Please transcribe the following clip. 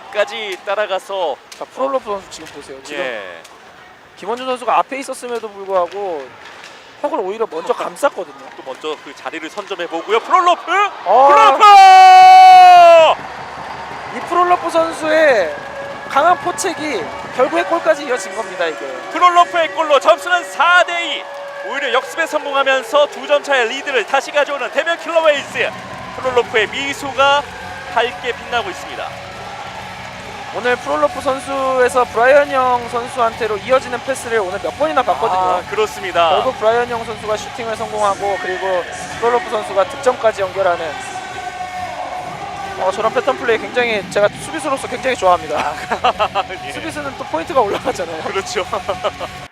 끝까지 따라가서 자 프롤로프 선수 지금 보세요. 지금 예. 김원준 선수가 앞에 있었음에도 불구하고 턱을 오히려 먼저 감쌌거든요. 또 먼저 그 자리를 선점해 보고요. 프롤로프! 어, 프롤로프! 이 프롤로프 선수의 강한 포책이 결국에 골까지 이어진 겁니다 이게. 프롤로프의 골로 점수는 4대 2. 오히려 역습에 성공하면서 두 점 차의 리드를 다시 가져오는 대면 킬러웨이즈. 프롤로프의 미소가 밝게 빛나고 있습니다. 오늘 프롤로프 선수에서 브라이언 영 선수한테로 이어지는 패스를 오늘 몇 번이나 봤거든요. 아, 그렇습니다. 결국 브라이언 영 선수가 슈팅을 성공하고 그리고 프롤로프 선수가 득점까지 연결하는 어, 저런 패턴 플레이 굉장히 제가 수비수로서 굉장히 좋아합니다. 예. 수비수는 또 포인트가 올라가잖아요. 그렇죠.